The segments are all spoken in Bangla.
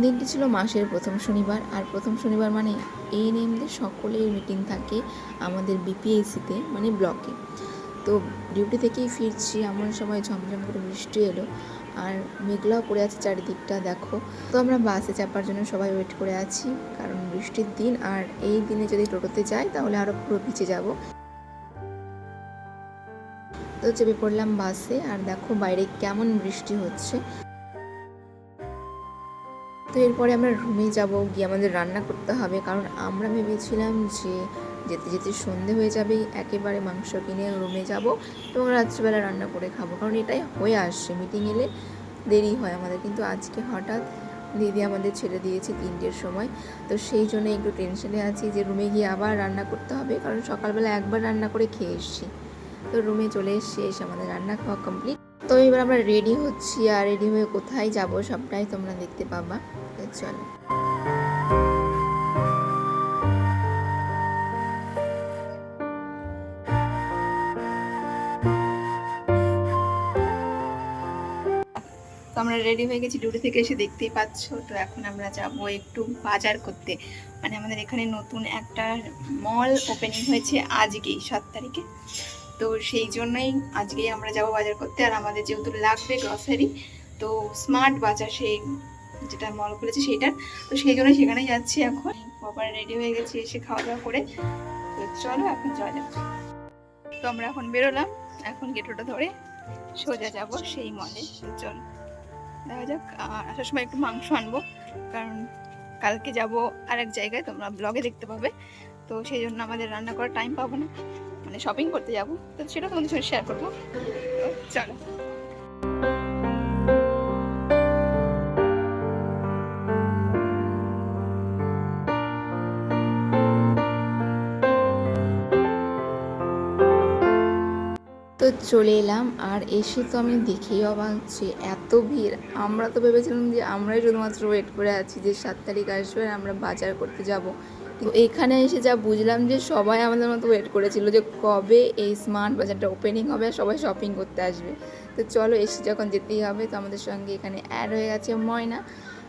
দিনটি ছিল মাসের প্রথম শনিবার, আর প্রথম শনিবার মানে এই নেমদের সকলের মিটিং থাকে আমাদের বিপিএসিতে মানে ব্লকে তো ডিউটি থেকেই ফিরছি, এমন সময় ঝমঝম করে বৃষ্টি এলো, আর মেঘলাও পড়ে আছে চারিদিকটা, দেখো। তো আমরা বাসে চাপার জন্য সবাই ওয়েট করে আছি, কারণ বৃষ্টির দিন, আর এই দিনে যদি টোটোতে যাই, তাহলে আরও পুরো পিছিয়ে যাব। তো চেপে পড়লাম বাসে আর দেখো বাইরে কেমন বৃষ্টি হচ্ছে। তো এরপরে আমরা রুমে যাব, গিয়ে আমাদের রান্না করতে হবে। কারণ আমরা ভেবেছিলাম যে যেতে যেতে সন্ধে হয়ে যাবে একেবারে মাংস কিনে রুমে যাব এবং রাত্রিবেলা রান্না করে খাব। কারণ এটাই হয়ে আসছে মিটিং এলে দেরি হয় আমাদের। কিন্তু আজকে হঠাৎ দিদি আমাদের ছেড়ে দিয়েছে তিনটের সময়। তো সেই জন্য একটু টেনশনে আছি যে রুমে গিয়ে আবার রান্না করতে হবে, কারণ সকালবেলা একবার রান্না করে খেয়ে এসেছি। তো রুমে চলে এসছি, এসে আমাদের রান্না খাওয়া কমপ্লিট তো এবার আমরা রেডি হচ্ছি আর রেডি হয়ে কোথায় যাব সবটাই তোমরা দেখতে পাবা। চলো। আমরা রেডি হয়ে গেছি ডিউটি থেকে এসে দেখতেই পাচ্ছ। তো এখন আমরা যাব একটু বাজার করতে। মানে আমাদের এখানে নতুন একটা মল ওপেনিং হয়েছে আজকেই, সাত তারিখে। তো সেই জন্যই আজকেই আমরা যাব বাজার করতে। আর আমাদের যেহেতু লাগবে গ্রসারি তো স্মার্ট বাজার সেই যেটা মল খুলেছে সেইটার তো সেই জন্য সেখানে যাচ্ছি এখন। বাবার রেডি হয়ে গেছি এসে খাওয়া দাওয়া করে। তো চলো এখন যাওয়া যাক। তো আমরা এখন বেরোলাম। এখন গেটোটা ধরে সোজা যাব সেই মলে তো চলো দেখা যাক। আসার সময় একটু মাংস আনব। কারণ কালকে যাব আরেক জায়গায়, তোমরা ব্লগে দেখতে পাবে। তো সেই জন্য আমাদের রান্না করার টাইম পাবো না। মানে শপিং করতে যাব। তো সেটা তোমাদের সঙ্গে শেয়ার করব। চলো। তো চলে এলাম, আর এসে তো আমি দেখেই অবাক যে এত ভিড়। আমরা তো ভেবেছিলাম যে আমরাই শুধুমাত্র ওয়েট করে আছি যে সাত তারিখ আসবে আর আমরা বাজার করতে যাব। তো এখানে এসে যা বুঝলাম যে সবাই আমাদের মতো ওয়েট করেছিল যে কবে এই স্মার্ট বাজারটা ওপেনিং হবে আর সবাই শপিং করতে আসবে। তো চলো এসে যখন যেতেই হবে তো আমাদের সঙ্গে এখানে অ্যাড হয়ে গেছে ময়না।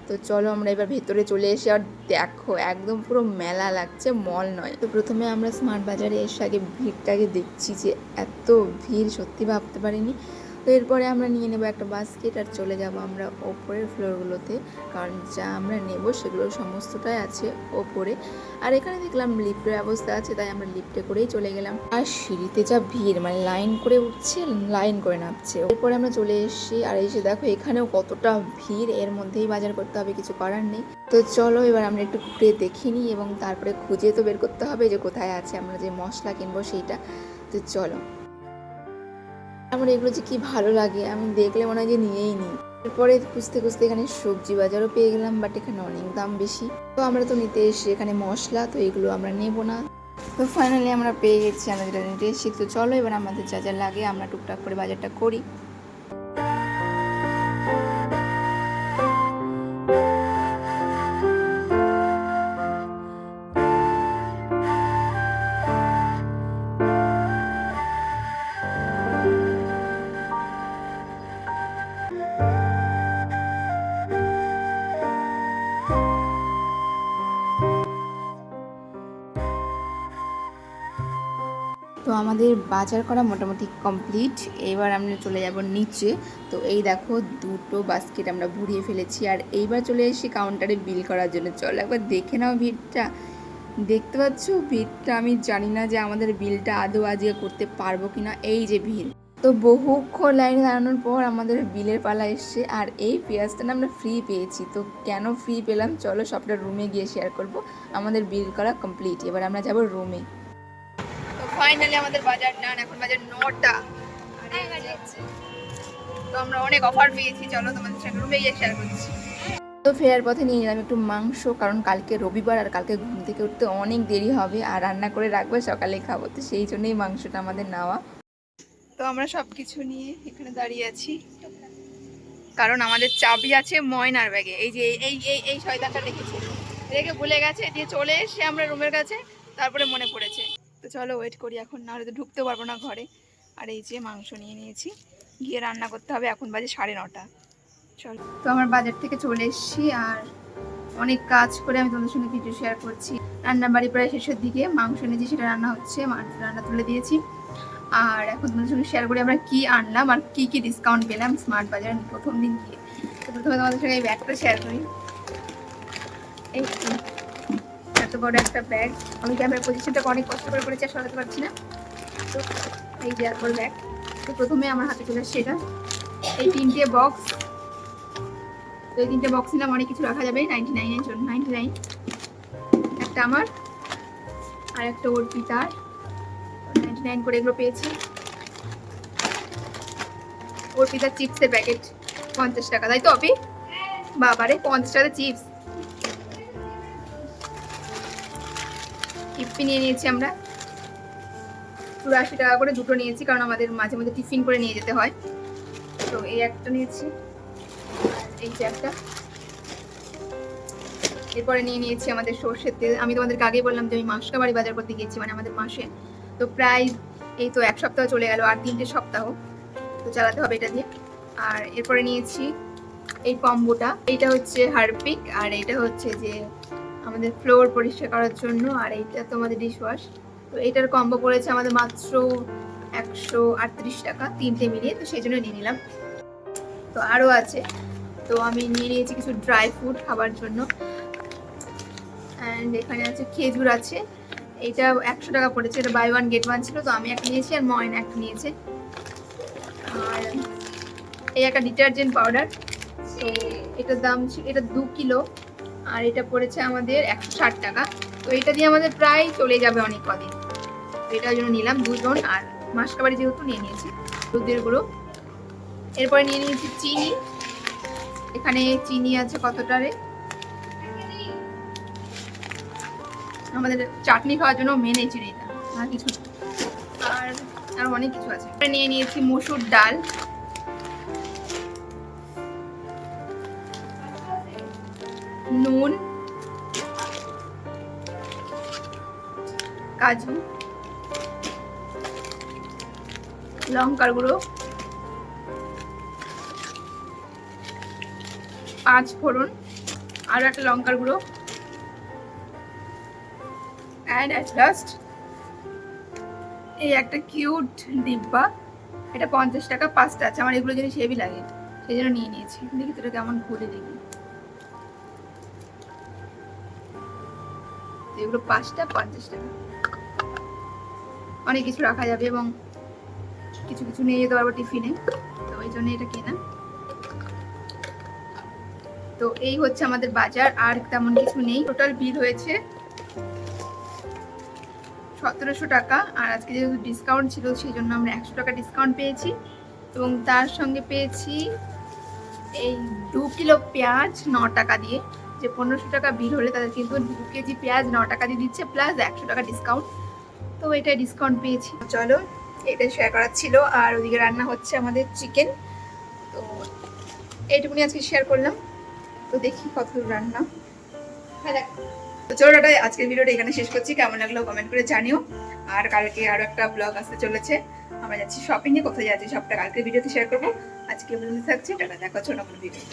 তো চলো আমরা এবার ভেতরে চলে এসে আর দেখো, একদম পুরো মেলা লাগছে মল নয়। তো প্রথমে আমরা স্মার্ট বাজারে এসে আগে ভিড়টাকে দেখছি যে এত ভিড়, সত্যি ভাবতে পারিনি। তো এরপরে আমরা নিয়ে নেব একটা বাস্কেট আর চলে যাব আমরা ওপরের ফ্লোরগুলোতে কারণ যা আমরা নেব সেগুলো সমস্তটাই আছে ওপরে। আর এখানে দেখলাম লিফটের ব্যবস্থা আছে, তাই আমরা লিফটে করেই চলে গেলাম। আর সিঁড়িতে যা ভিড় মানে লাইন করে উঠছে লাইন করে নামছে। এরপরে আমরা চলে এসেছি, আর এসে দেখো এখানেও কতটা ভিড়, এর মধ্যেই বাজার করতে হবে, কিছু করার নেই। তো চলো এবার আমরা একটু ঘুরে দেখে নিই এবং তারপরে খুঁজে তো বের করতে হবে যে কোথায় আছে আমরা যে মশলা কিনবো সেইটা। তো চলো। আমার এগুলো যে কি ভালো লাগে, আমি দেখলে মনে হয় যে নিয়েই নিই এরপরে খুঁজতে খুঁজতে এখানে সবজি বাজারও পেয়ে গেলাম বাট এখানে অনেক দাম বেশি। তো আমরা তো নিতে এসে এখানে মশলা, তো এগুলো আমরা নেব না। তো ফাইনালি আমরা পেয়ে গেছি আমরা যেটা নিতে এসেছি তো চলো এবার আমাদের যা যা লাগে আমরা টুকটাক করে বাজারটা করি। তো আমাদের বাজার করা মোটামুটি কমপ্লিট। এবার আমরা চলে যাব নিচে। তো এই দেখো, দুটো বাস্কেট আমরা ভরিয়ে ফেলেছি। আর এইবার চলে এসেছি কাউন্টারে বিল করার জন্য। চলো একবার দেখে নাও ভিড়টা। দেখতে পাচ্ছ? ভিড়টা আমি জানি না যে আমাদের বিলটা আদৌ আজকে করতে পারব কি না এই যে ভিড়। তো বহুক্ষণ লাইনে দাঁড়ানোর পর আমাদের বিলের পালা এসছে। আর এই পেঁয়াজটা না আমরা ফ্রি পেয়েছি। তো কেন ফ্রি পেলাম? চলো সবটা রুমে গিয়ে শেয়ার করব। আমাদের বিল করা কমপ্লিট এবার আমরা যাব রুমে ফাইনালি আমাদের বাজার ডান এখন বাজার নটা। তো আমরা অনেক অফার পেয়েছি চলো তোমাদের সঙ্গে রুমে গিয়ে শেয়ার করছি। তো ফেরার পথে নিয়ে নিলাম একটু মাংস কারণ কালকে রবিবার আর কালকে ঘুম থেকে উঠতে অনেক দেরি হবে আর রান্না করে রাখব সকালে খাব তো সেই জন্যই মাংসটা আমাদের নেওয়া। তো আমরা সব কিছু নিয়ে এখানে দাঁড়িয়ে আছি। কারণ আমাদের চাবি আছে ময়নার ব্যাগে এই যে এই এই এই শয়তানটা রেখেছে রেখে ভুলে গেছে দিয়ে চলে এসে আমরা রুমের কাছে তারপরে মনে পড়েছে। তো চলো ওয়েট করি, এখন না হলে তো ঢুকতে পারব না ঘরে। আর এই যে মাংস নিয়ে নিয়েছি, গিয়ে রান্না করতে হবে, এখন বাজে সাড়ে নটা। চলো। তো আমার বাজার থেকে চলে এসেছি, আর অনেক কাজ করে আমি তোমাদের সঙ্গে ভিডিও শেয়ার করছি। রান্নার বাড়ি প্রায় শেষের দিকে, মাংস নিয়েছি সেটা রান্না হচ্ছে রান্না তুলে দিয়েছি। আর এখন তোমাদের সঙ্গে শেয়ার করি আমরা কী আনলাম, আর কী কী ডিসকাউন্ট পেলাম স্মার্ট বাজার প্রথম দিন গিয়ে। তো প্রথমে তোমাদের সঙ্গে এই ব্যাগটা শেয়ার করি। এই এত বড় একটা ব্যাগ আমি ক্যামেরার পজিশনটাকে অনেক কষ্ট করে করেছি সরাতে পারছি না? তো এই যে এত ব্যাগ তো প্রথমে আমার হাতে চলে আসছে এটা। এই তিনটে বক্স তো এই তিনটে বক্স নিলাম অনেক কিছু রাখা যাবে। নাইনটি নাইনের জন্য নাইনটি নাইন একটা আমার, আর একটা ওর পিতার। নাইনটি নাইন করে এগুলো পেয়েছি। ওর পিতার চিপসের প্যাকেট পঞ্চাশ টাকা। তাই তো অপি বাবারে, পঞ্চাশ টাকা চিপস টিপ্পি নিয়ে নিয়েছি আমরা। পুরো আশি টাকা করে দুটো নিয়েছি, কারণ আমাদের মাঝে মধ্যে টিফিন করে নিয়ে যেতে হয়। তো এই একটা নিয়েছি, এই যে একটা। এরপরে নিয়ে নিয়েছি আমাদের সর্ষের তেল। আমি তোমাদেরকে আগেই বললাম যে আমি মাসকাবাড়ি বাজার করতে গিয়েছি মানে আমাদের মাসে। তো প্রায় এই তো এক সপ্তাহ চলে গেল, আর তিনটে সপ্তাহ। তো চালাতে হবে এটা দিয়ে। আর এরপরে নিয়েছি এই কম্বোটা। এইটা হচ্ছে হারপিক, আর এইটা হচ্ছে যে আমাদের ফ্লোর পরিষ্কার করার জন্য আর এইটা তো আমাদের ডিশ ওয়াশ তো এটার কম্বো পড়েছে আমাদের মাত্র একশো আটত্রিশ টাকা, তিনটে মিলিয়ে। তো সেই জন্য নিয়ে নিলাম। তো আরও আছে। তো আমি নিয়ে নিয়েছি কিছু ড্রাই ফ্রুট খাবার জন্য। অ্যান্ড এখানে আছে খেজুর আছে। এইটা একশো টাকা পড়েছে। এটা বাই ওয়ান গেট ওয়ান ছিল। তো আমি একটা নিয়েছি আর ময়না একটা নিয়েছে। আর এই একটা ডিটারজেন্ট পাউডার তো এটার দাম ছিল এটা দু কিলো। আর এটা পড়েছে আমাদের একশো ষাট টাকা। তো এটা দিয়ে আমাদের প্রায় চলে যাবে অনেক কদিন। এটার জন্য নিলাম দুজন, আর মাসকাবাড়ি যেহেতু নিয়ে নিয়েছি, দুধের গুঁড়ো। এরপরে নিয়ে নিয়েছি চিনি। এখানে চিনি আছে কতটারে আমাদের চাটনি খাওয়ার জন্য মেন চিনিটা, আর কিছু আর আর অনেক কিছু আছে। নিয়ে নিয়েছি মসুর ডাল। নুন, কাজু, লঙ্কার গুঁড়ো, পাঁচ ফোড়ন, আর একটা লঙ্কার গুঁড়ো অ্যান্ড লাস্ট এই একটা কিউট ডিব্বা, এটা পঞ্চাশ টাকা, পাঁচটা আছে, আমার এগুলো জিনিস হেভি লাগে, সেই জন্য নিয়ে নিয়েছি, দেখি তোটা কেমন খুলে দেখি। এগুলো পাঁচটা পঞ্চাশ টাকা অনেক কিছু রাখা যাবে এবং কিছু কিছু নিয়ে যেতে পারব টিফিনে। তো ওই জন্য এটা কেনা। তো এই হচ্ছে আমাদের বাজার, আর তেমন কিছু নেই। টোটাল বিল হয়েছে সতেরোশো টাকা, আর আজকে যেহেতু ডিসকাউন্ট ছিল, সেই জন্য আমরা একশো টাকা ডিসকাউন্ট পেয়েছি। এবং তার সঙ্গে পেয়েছি এই দু কিলো পেঁয়াজ ন টাকা দিয়ে। যে পনেরোশো টাকা বিল হলে তাদের কিন্তু দু কেজি পেঁয়াজ, ন টাকা দিয়ে দিচ্ছে প্লাস একশো টাকা ডিসকাউন্ট তো এটা ডিসকাউন্ট পেয়েছি। চলো, এটা শেয়ার করার ছিল। আর ওদিকে রান্না হচ্ছে আমাদের চিকেন তো এইটুকুনি আজকে শেয়ার করলাম। তো দেখি কত রান্না। হ্যাঁ তো চলো টাটা, আজকের ভিডিওটা এখানে শেষ করছি। কেমন লাগল কমেন্ট করে জানিও। আর কালকে আরও একটা ব্লগ আসতে চলেছে। আমরা যাচ্ছি শপিং এ। কোথায় যাচ্ছি সবটা কালকে ভিডিওতে শেয়ার করব। আজকে বলতে থাকছি। টাটা, দেখা হচ্ছে কোনো ভিডিও